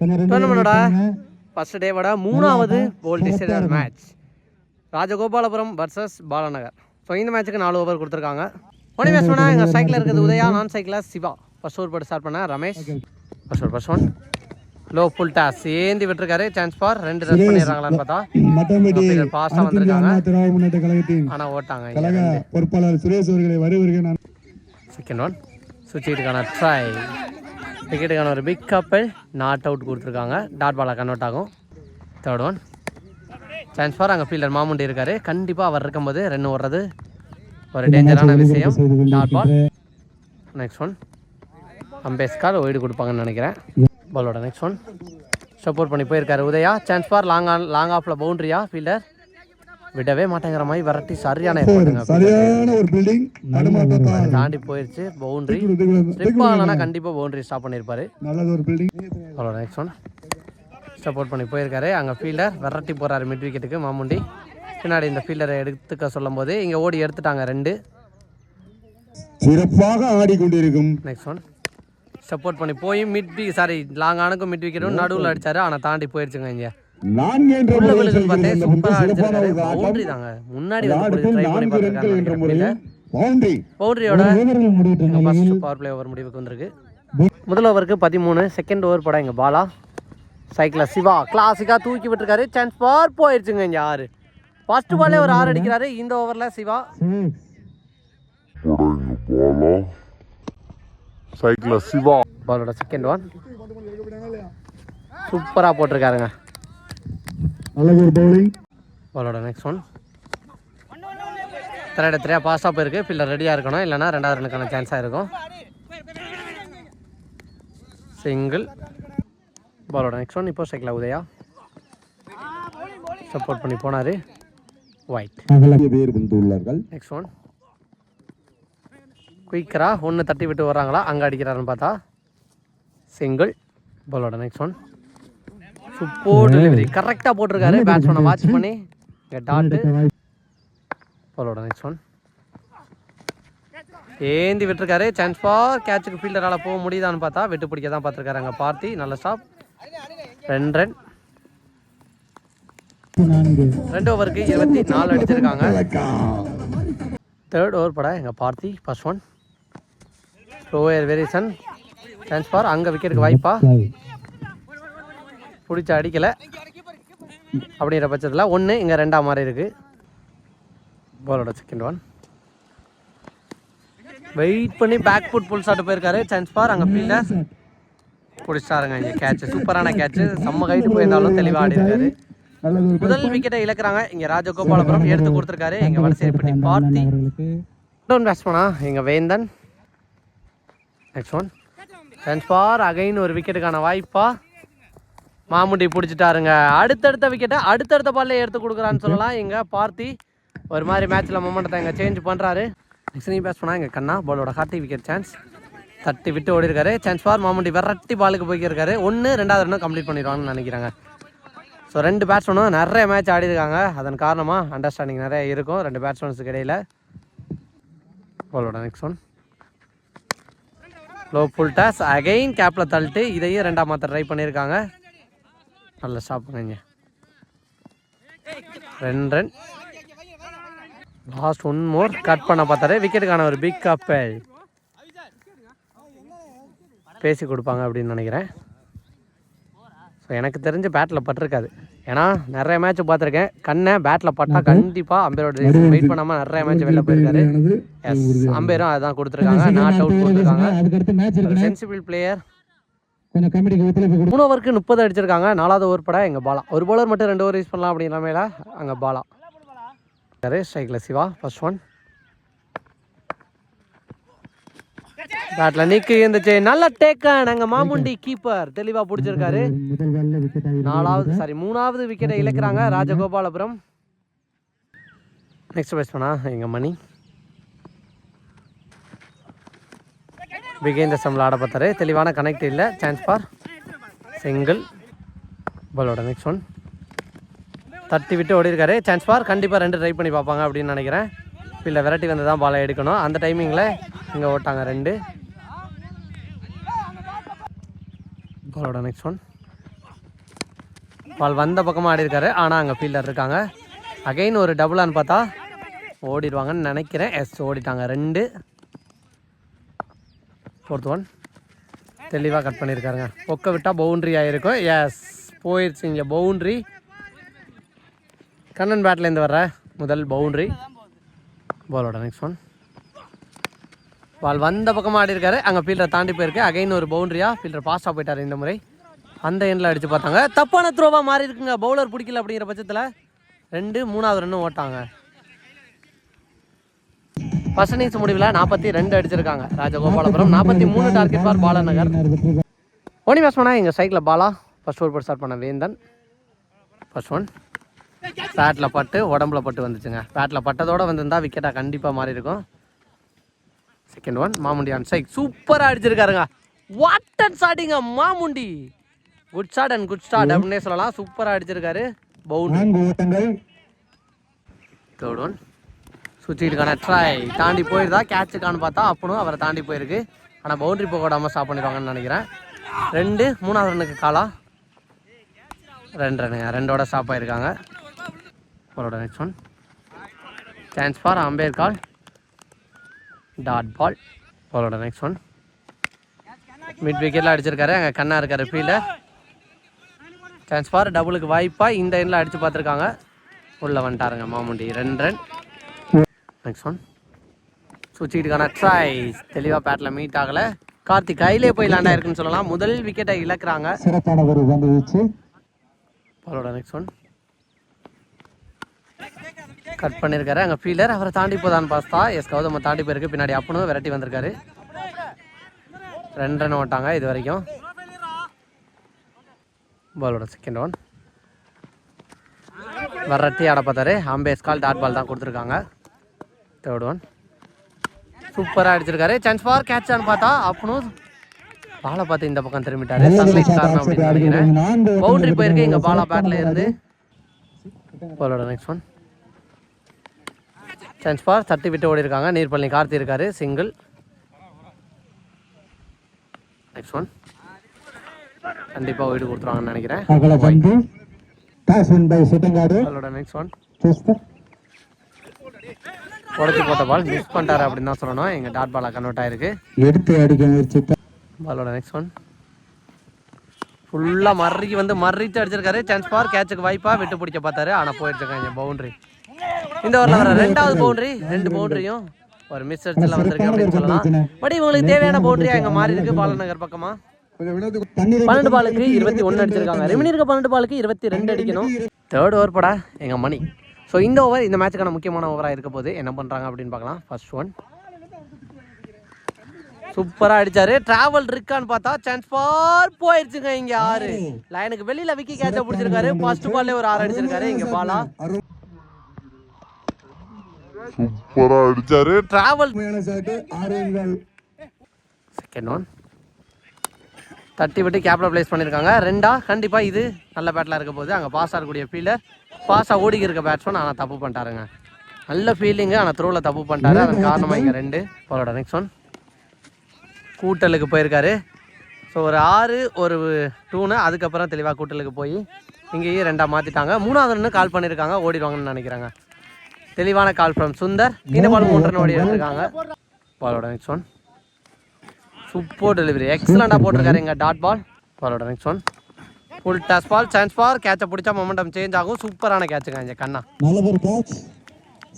டோர்னமெண்டோட first டேவோட மூணாவது ball decider match Rajagopalapuram versus Balanagar. So இந்த மேட்ச்சுக்கு நாலு ஓவர் கொடுத்துருக்காங்க. ஒன் மேட்ச் பண்ணால் எங்கள் சைக்கிளில் இருக்குது. உதயா நான் சைக்கிளில் சிவா. ஃபர்ஸ்ட் ஓவர் போட்டு ஸ்டார்ட் பண்ண Ramesh. First over first one low full toss ஏந்தி விட்டுருக்காரு. சான்ஸ் ஃபார் ரெண்டு ரன் பண்ணிடுறாங்களான்னு பார்த்தா. இந்திய வந்திருக்காங்க. திராவிட முன்னேற்ற கழகத்தின் ஆனால் ஓட்டாங்க கழக பொறுப்பாளர் சுரேஷ் அவர்களை வருவருக நான். செகண்ட் ஒன் சுவிட்சுக்கான ட்ரை விக்கெட்டுக்கான ஒரு பிக் கப்பல் நாட் அவுட் கொடுத்துருக்காங்க. டாட் பாலாக கன்வெர்ட் ஆகும். தேர்ட் ஒன் சான்ஸ் ஃபார் அங்கே ஃபீல்டர் மாமுண்டி இருக்காரு. கண்டிப்பாக அவர் இருக்கும்போது ரன் ஓடுறது ஒரு டேஞ்சரான விஷயம். டாட் பால் நெக்ஸ்ட் ஒன் அம்பேஸ்கார் ஒய்டு கொடுப்பாங்கன்னு நினைக்கிறேன். பாலோட நெக்ஸ்ட் ஒன் சப்போர்ட் பண்ணி போயிருக்காரு Udaya. Chance for long on long ஆஃபில் பவுண்ட்ரியா ஃபீல்டர் விடவே மாட்டேங்கிற மாதிரி விரட்டி சரியான சரியான ஒரு பில்டிங் தாண்டி போயிருச்சு பவுண்டரி ஸ்லிப் ஆகலன்னா கண்டிப்பாக பவுண்டரி ஸ்டாப் பண்ணியிருப்பாரு நல்லது ஒரு பில்டிங் அவ்வளோ நெக்ஸ்ட் ஒன் சப்போர்ட் பண்ணி போயிருக்காரு. அங்கே ஃபீல்டர் விரட்டி போகிறாரு மிட் விக்கெட்டுக்கு மாமுண்டி. பின்னாடி இந்த ஃபீல்டரை எடுத்துக்க சொல்லும்போது இங்கே ஓடி எடுத்துட்டாங்க ரெண்டு. சிறப்பாக ஆடிக்கொண்டிருக்கும். நெக்ஸ்ட் ஒன் சப்போர்ட் பண்ணி போய் மிட் சாரி லாங் ஆனுக்கும் மிட் விக்கெட்டும் நடுவில் அடிச்சாரு. ஆனால் தாண்டி போயிருச்சுங்க இங்கே. முன்னாடி பவர் பிளே ஓவர் முடிவுக்கு வந்திருக்கு. முதல் ஓவருக்கு பதிமூணு செகண்ட் ஓவர் போட இங்கே பாலா. சைக்கிளில் சிவா கிளாசிக்காக தூக்கி விட்டுருக்காரு. சான்ஸ் பார் போயிடுச்சுங்க இங்கே ஆறு. ஃபர்ஸ்ட் பாலே ஒரு ஆறு அடிக்கிறாரு. இந்த ஓவரில் சிவா. சைக்கிள் சிவா. பாலோட செகண்ட் ஒன் சூப்பராக போட்டிருக்காருங்க. ஒரு பவுலிங் பாலோட நெக்ஸ்ட் ஒன் திரையிட திரையா பாஸாக போயிருக்கு ஃபீல்டர் ரெடியாக இருக்கணும். இல்லைன்னா ரெண்டாவது ரனுக்கான சான்ஸாக இருக்கும். சிங்கிள் பாலோட நெக்ஸ்ட் ஒன் இப்போ சைக்கிள் உதயா. சப்போர்ட் பண்ணி போனார். ஒயிட் அகலகிய பேர் வந்துள்ளார்கள் நெக்ஸ்ட் ஒன் குயிக்கராக ஒன்று தட்டி விட்டு வர்றாங்களா? அங்கே அடிக்கிறாருன்னு பார்த்தா. சிங்கிள் பாலோட நெக்ஸ்ட் ஒன் சூப்பர் டெலிவரி கரெக்டாக போட்டிருக்காரு. பேட்ஸ்மேனை வாட்ச் பண்ணி. டாட்டு பாலோட நெக்ஸ்ட் ஒன் ஏந்தி விட்டுருக்காரு. சான்ஸ் ஃபார் கேட்சுக்கு ஃபீல்டரால் போக முடியுதான்னு பார்த்தா விட்டு பிடிக்க தான் பார்த்துருக்காரு அங்கே பார்த்தி. நல்ல ஸ்டாப் ரெண்டு ரன் ரெண்டு ஓவருக்கு இருபத்தி நாலு அடிச்சிருக்காங்க. தேர்ட் ஓவர் பட எங்கள் Parthi. First one slower version chance for அங்கே விக்கெட்டுக்கு வாய்ப்பா. பிடிச்ச அடிக்கலை. அப்படிங்கிற பட்சத்தில் ஒன்று இங்கே ரெண்டாம் மாதிரி இருக்குது பாலோட செகண்ட் ஒன் வெயிட் பண்ணி பேக் ஃபுட் புல் சாட்டு போயிருக்காரு. சான்ஸ் ஃபார் அங்கே ஃபீல்டர் பிடிச்சாருங்க இங்கே கேட்ச் சூப்பரான கேட்ச் செம்ம கைட்டு போயிருந்தாலும் தெளிவாக ஆடி இருக்காரு முதல் விக்கெட்டை இழக்கிறாங்க. இங்கே ராஜகோபாலபுரம் எடுத்து கொடுத்துருக்காரு. எங்கள் பண்ணி பார்த்தி. டவுன் பேட்ஸ்மனா எங்கள் Vendhan. Next one chance for again ஒரு விக்கெட்டுக்கான வாய்ப்பா. மாமுண்டி பிடிச்சிட்டாருங்க. அடுத்தடுத்த விக்கெட்டை அடுத்தடுத்த பால்ல எடுத்து கொடுக்குறான்னு சொல்லலாம். இங்கே பார்த்தி ஒரு மாதிரி மேட்ச்சில் மொமெண்ட்டை இங்கே சேஞ்ச் பண்ணுறாரு நெக்ஸ்ட் நீ பேட்ஸ் பண்ணால் எங்கள் கண்ணா? பாலோட ஹார்ட்டி விக்கெட் சான்ஸ் தட்டி விட்டு ஓடி இருக்காரு சான்ஸ் ஃபார் மாமுண்டி. விரட்டி பாலுக்கு போய்க்கிருக்காரு. ஒன்று ரெண்டாவது ரெண்டும் கம்ப்ளீட் பண்ணிடுவாங்கன்னு நினைக்கிறாங்க. ஸோ ரெண்டு பேட்ஸ்மேனும் நிறைய மேட்ச் ஆடிருக்காங்க அதன் காரணமாக அண்டர்ஸ்டாண்டிங் நிறைய இருக்கும். ரெண்டு பேட்ஸ்மேன்ஸுக்கு இடையில். பாலோட next one low full toss again கேப்பில் தள்ளிட்டு இதையும் ரெண்டாம் மாற்ற ட்ரை பண்ணியிருக்காங்க நல்ல ஸ்டாப் பண்ணுங்க ரெண்டு run. Last one more cut பண்ண பார்த்தாரு. விக்கெட்டுக்கான ஒரு பிக் கப்பல் பேசி கொடுப்பாங்க அப்படின்னு நினைக்கிறேன். ஸோ எனக்கு தெரிஞ்ச பேட்டில் பட்டிருக்காது. ஏன்னா நிறைய மேட்ச் பார்த்துருக்கேன். கண்ணை பேட்டில் பட்டா கண்டிப்பாக அம்பேரோட வெயிட் பண்ணாமல் நிறைய மேட்ச் வெளில போயிருக்காரு. எஸ் அம்பேரும் அதான் கொடுத்துருக்காங்க. நாட் அவுட் கொடுத்துருக்காங்க. சென்சிபிள் பிளேயர் கொஞ்சம் கமிட்டிக்கு ஒத்துழைப்பு கொடு. மூணு முப்பது அடிச்சிருக்காங்க. நாலாவது ஓவர் பட எங்கள் பாலா. ஒரு பவுலர் மட்டும் ரெண்டு ஓவர் யூஸ் பண்ணலாம் அப்படிங்கிற மேல அங்கே பாலா. ஸ்ட்ரைக்கில் சிவா ஃபர்ஸ்ட் ஒன் பேட்டில் நிற்கு இருந்துச்சு நல்ல டேக்கன் அங்கே மாமுண்டி கீப்பர் தெளிவாக பிடிச்சிருக்காரு. நாலாவது சாரி மூணாவது விக்கெட்டை இழக்கிறாங்க ராஜகோபாலபுரம். நெக்ஸ்ட் பண்ணா எங்கள் மணி? விகேந்தர் சம்பளம் ஆட பார்த்தாரு. தெளிவான கனெக்ட் இல்லை. சான்ஸ் ஃபார் சிங்கிள் பாலோட நெக்ஸ்ட் ஒன் தட்டி விட்டு ஓடிருக்காரு சான்ஸ் ஃபார் கண்டிப்பாக ரெண்டு ட்ரை பண்ணி பார்ப்பாங்க அப்படின்னு நினைக்கிறேன். இல்லை வெரைட்டி வந்து தான் பாலை எடுக்கணும். அந்த டைமிங்கில் இங்கே ஓட்டாங்க ரெண்டு. பாலோட நெக்ஸ்ட் ஒன் பால் வந்த பக்கமாக ஆடிருக்காரு ஆனால் அங்கே ஃபீல்டர் இருக்காங்க. அகைன் ஒரு டபுளான்னு பார்த்தா ஓடிடுவாங்கன்னு நினைக்கிறேன். எஸ் ஓடிட்டாங்க. ரெண்டு. ஃபோர்த் ஒன் தெளிவாக கட் பண்ணியிருக்காருங்க பொக்க விட்டால் பவுண்ட்ரி ஆகிருக்கும் எஸ் போயிடுச்சு இங்கே பவுண்ட்ரி கண்ணன் பேட்லேருந்து வர்ற முதல் பவுண்ட்ரி பாலோட நெக்ஸ்ட் ஒன் பால் வந்த பக்கமாக ஆடி இருக்காரு. அங்கே ஃபீல்டரை தாண்டி போயிருக்கு. அகைன் ஒரு பவுண்ட்ரியாக ஃபீல்டர் பாஸாக போயிட்டார் இந்த முறை. அந்த எண்ணில் அடித்து பார்த்தாங்க. தப்பான த்ரோவாக மாறி இருக்குங்க. பவுலர் பிடிக்கல அப்படிங்கிற பட்சத்தில் ரெண்டு மூணாவது ரன்னும் ஓட்டாங்க. ஃபர்ஸ்ட் இன்னிங்ஸ் முடிவில் நாற்பத்தி ரெண்டு அடிச்சிருக்காங்க. ராஜகோபாலபுரம் நாற்பத்தி மூணு டார்கெட் பார் பாலநகர் ஓனி பேட்ஸ்மேனா எங்கள் cycle Bala. First over start பண்ண வேந்தன். ஃபர்ஸ்ட் ஒன் பேட்டில் பட்டு உடம்புல பட்டு வந்துச்சுங்க. பேட்டில் பட்டதோட வந்திருந்தா விக்கெட்டாக கண்டிப்பாக மாறி இருக்கும். செகண்ட் ஒன் மாமுண்டி ஆன் சைக் சூப்பராக அடிச்சிருக்காருங்க. What and ஸ்டார்டிங்க Mamundi. Good start and good start அப்படின்னே சொல்லலாம். சூப்பராக அடிச்சிருக்காரு. ஓட்டங்கள். தேர்ட் ஒன் சுவிட்சுக்கான ட்ரை தாண்டி போயிருந்தா கேட்சுக்கான்னு பார்த்தா அப்பனும் அவரை தாண்டி போயிருக்கு. ஆனால் பவுண்டரி போக விடாமல் ஸ்டாப் பண்ணிடுவாங்கன்னு நினைக்கிறேன். ரெண்டு மூணாவது ரன்னுக்கு காலா? ரெண்டு ரன்னுங்க ரெண்டோட ஸ்டாப் ஆயிருக்காங்க. அவரோட next one chance for umpire call. Dot ball அவரோட நெக்ஸ்ட் ஒன் மிட் விக்கெட்டில் அடிச்சிருக்காரு. அங்கே கண்ணா இருக்கார் ஃபீல்டர் சான்ஸ் ஃபார் டபுளுக்கு வாய்ப்பாக இந்த எண்ணில் அடித்து பார்த்துருக்காங்க. உள்ளே வந்துட்டாருங்க மாமுண்டி. ரெண்டு ரன் நெக்ஸ்ட் ஒன் சுவிட்சுக்கான ட்ரை தெளிவாக பேட்டில் மீட் ஆகலை. கார்த்திக் கையிலே போய் லேண்ட் ஆயிருக்குன்னு சொல்லலாம். முதல் விக்கெட்டை இழக்கிறாங்க. சிறப்பான ஒரு பந்து வீச்சு. பாலோட நெக்ஸ்ட் ஒன் கட் பண்ணியிருக்காரு அங்கே ஃபீல்டர் அவரை தாண்டி போதான்னு பார்த்தா எஸ் கௌதம தாண்டி போயிருக்கு. பின்னாடி அப்பனும் விரட்டி வந்திருக்காரு. ரெண்டு ரன் ஓட்டாங்க இது வரைக்கும். பாலோட செகண்ட் ஒன் வரட்டி ஆட பார்த்தாரு. அம்பேஸ் கால் டாட் பால் தான் கொடுத்துருக்காங்க. தேர்ட் ஒன் சூப்பராக அடிச்சிருக்காரு. சான்ஸ் ஃபார் கேட்சான்னு பார்த்தா அப்பனும் பாலை பார்த்து இந்த பக்கம் திரும்பிட்டாரு. சன்லைட் காரணம் அப்படின்னு நினைக்கிறேன். நான்கு பவுண்டரி போயிருக்கு இங்க பாலா பேட்ல இருந்து. பாலோட நெக்ஸ்ட் ஒன் சான்ஸ் ஃபார் தட்டி விட்டு ஓடி இருக்காங்க நீர்பள்ளி கார்த்தி இருக்காரு சிங்கிள் நெக்ஸ்ட் ஒன் கண்டிப்பா வீடு கொடுத்துருவாங்கன்னு நினைக்கிறேன். நெக்ஸ்ட் ஒன் உடச்சி போட்ட பால் மிஸ் பண்ணிட்டாரு அப்படின்னு தான் சொல்லணும். எங்க டாட் பாலா கன்வெர்ட் ஆயிருக்கு. எடுத்து அடிக்க முயற்சித்த பாலோட நெக்ஸ்ட் ஒன் ஃபுல்லாக மர்றிக்கு வந்து மர்றிட்டு அடிச்சிருக்காரு. சான்ஸ் ஃபார் கேட்சுக்கு வாய்ப்பா விட்டு பிடிக்க பார்த்தாரு. ஆனால் போயிடுச்சுக்காங்க பவுண்டரி இந்த ஓவரில் வர ரெண்டாவது பவுண்டரி ரெண்டு பவுண்டரியும் ஒரு மிஸ் அடிச்சில் வந்திருக்கு அப்படின்னு சொல்லலாம். பட் இவங்களுக்கு தேவையான பவுண்டரியா இங்கே மாறி இருக்கு. பாலநகர் பக்கமா. தண்ணீர் பன்னெண்டு பாலுக்கு இருபத்தி ஒன்று அடிச்சிருக்காங்க. ரெமினி இருக்க பன்னெண்டு பாலுக்கு இருபத்தி ரெண்டு அடிக்கணும். தேர்ட் ஓவர் படா எங்கள் மணி. ஸோ இந்த ஓவர் இந்த மேட்சுக்கான முக்கியமான ஓவராக இருக்க போது என்ன பண்ணுறாங்க அப்படின்னு பார்க்கலாம். ஃபர்ஸ்ட் ஒன் சூப்பராக அடிச்சாரு. டிராவல் இருக்கான்னு பார்த்தா சான்ஸ் ஃபார் போயிடுச்சுங்க இங்க ஆறு. லைனுக்கு வெளியில விக்கி கேட்ச பிடிச்சிருக்காரு. ஃபர்ஸ்ட் பால்லே ஒரு ஆறு அடிச்சிருக்காரு. இங்க பாலா சூப்பரா அடிச்சாரு. டிராவல் செகண்ட் ஒன் தட்டி விட்டு கேப்பில் ப்ளேஸ் பண்ணியிருக்காங்க ரெண்டா கண்டிப்பாக இது நல்ல பேட்டில் இருக்க போகுது. அங்கே பாஸ் ஆகக்கூடிய ஃபீல்டர் பாஸாக ஓடி இருக்க பேட்ஸ்மேன் ஆனால் தப்பு பண்ணிட்டாருங்க. நல்ல ஃபீல்டிங்கு ஆனால் த்ரோவில் தப்பு பண்ணிட்டாரு. அதன் காரணமாக இங்கே ரெண்டு பாலோட நெக்ஸ்ட் ஒன் கூட்டலுக்கு போயிருக்காரு. ஸோ ஒரு ஆறு ஒரு டூனு அதுக்கப்புறம் தெளிவாக கூட்டலுக்கு போய் இங்கேயும் ரெண்டாக மாற்றிட்டாங்க மூணாவது ரன்னு கால் பண்ணியிருக்காங்க ஓடிடுவாங்கன்னு நினைக்கிறாங்க. தெளிவான கால் ஃப்ரம் சுந்தர். இந்த பால் மூன்று ஓடி எடுத்திருக்காங்க பாலோட நெக்ஸ்ட் ஒன் சூப்பர் டெலிவரி எக்ஸலண்டாக போட்டிருக்காரு எங்கள் டாட் பால் பாலோட next one full toss ball chance ball கேட்சை பிடிச்சா மொமெண்டம் சேஞ்ச் ஆகும். சூப்பரான கேட்சுங்க இங்கே கண்ணா. நல்ல ஒரு கேட்ச்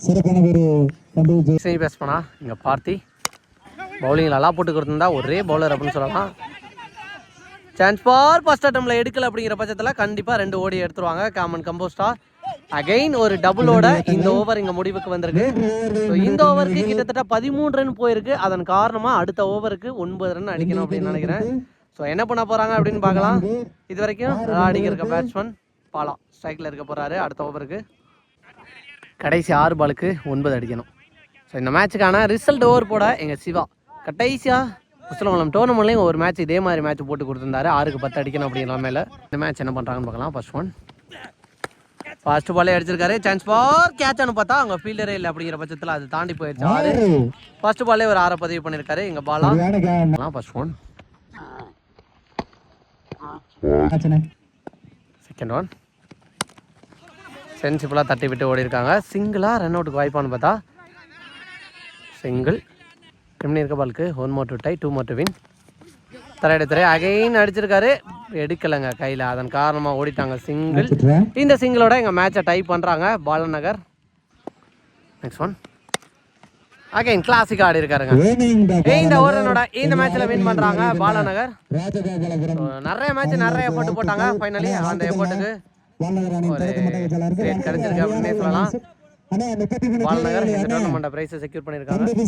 சிறப்பான ஒரு சரி பண்ணா. இங்கே பார்த்தி. பவுலிங் நல்லா போட்டு கொடுத்துருந்தா ஒரே பவுலர் அப்படின்னு சொல்லலாம். சான்ஸ் ஃபார் ஃபர்ஸ்ட் அட்டம்ல எடுக்கல அப்படிங்கிற பட்சத்தில் கண்டிப்பாக ரெண்டு ஓடி எடுத்துருவாங்க. காமன் கம்போஸ்டா அகைன் ஒரு டபுளோட இந்த ஓவர் இங்கே முடிவுக்கு வந்திருக்கு. ஸோ இந்த ஓவருக்கு கிட்டத்தட்ட பதிமூணு ரன் போயிருக்கு. அதன் காரணமாக அடுத்த ஓவருக்கு ஒன்பது ரன் அடிக்கணும் அப்படின்னு நினைக்கிறேன். ஸோ என்ன பண்ண போகிறாங்க அப்படின்னு பார்க்கலாம். இது வரைக்கும் அடிக்கிற பேட்ஸ்மேன் பாலா. ஸ்ட்ரைக்கில் இருக்க போகிறாரு அடுத்த ஓவருக்கு கடைசி ஆறு பாலுக்கு ஒன்பது அடிக்கணும். ஸோ இந்த மேட்சுக்கான ரிசல்ட் ஓவர் போட எங்கள் சிவா கடைசியாக உசலமலம் டோர்னமெண்ட்லேயும் ஒரு மேட்ச் இதே மாதிரி மேட்ச் போட்டு கொடுத்துருந்தாரு. ஆறுக்கு பத்து அடிக்கணும் அப்படிங்கிற மேலே இந்த மேட்ச் என்ன பண்ணுறாங்கன்னு பார்க்கலாம். ஃபர்ஸ்ட் ஒன் ஃபர்ஸ்ட் பாலே அடிச்சிருக்காரு. சான்ஸ் ஃபார் கேட்ச்னு பார்த்தா அவங்க ஃபீல்டரே இல்லை அப்படிங்கிற பட்சத்தில் அது தாண்டி போயிடுச்சு ஆறு. ஃபர்ஸ்ட் பாலே ஒரு ஆறை பதிவு பண்ணியிருக்காரு எங்கள் Bala catch first one second one சென்சிபிளாக தட்டி விட்டு ஓடி இருக்காங்க சிங்கிளாக ரன் அவுட்டுக்கு வாய்ப்பான்னு பார்த்தா சிங்கிள் எப்படி இருக்க பாலுக்கு one more to tie two more to win தரையடி திரை அகைன் அடிச்சிருக்காரு. எடுக்கலைங்க கையில். அதன் காரணமாக ஓடிட்டாங்க சிங்கிள் இந்த சிங்கிளோட எங்கள் மேட்சை டை பண்ணுறாங்க Balanagar. Next one again classic ஆடி இருக்காருங்க. இந்த ஓவரனோட இந்த மேட்ச்சில் வின் பண்ணுறாங்க பாலநகர். நிறைய மேட்ச் நிறைய எஃபோர்ட் போட்டாங்க ஃபைனலி அந்த எஃபோர்ட்டுக்கு கிடைச்சிருக்கு அப்படின்னே சொல்லலாம். பாலநகர் இந்த டோர்னமெண்ட் ப்ரைஸை செக்யூர் பண்ணியிருக்காங்க.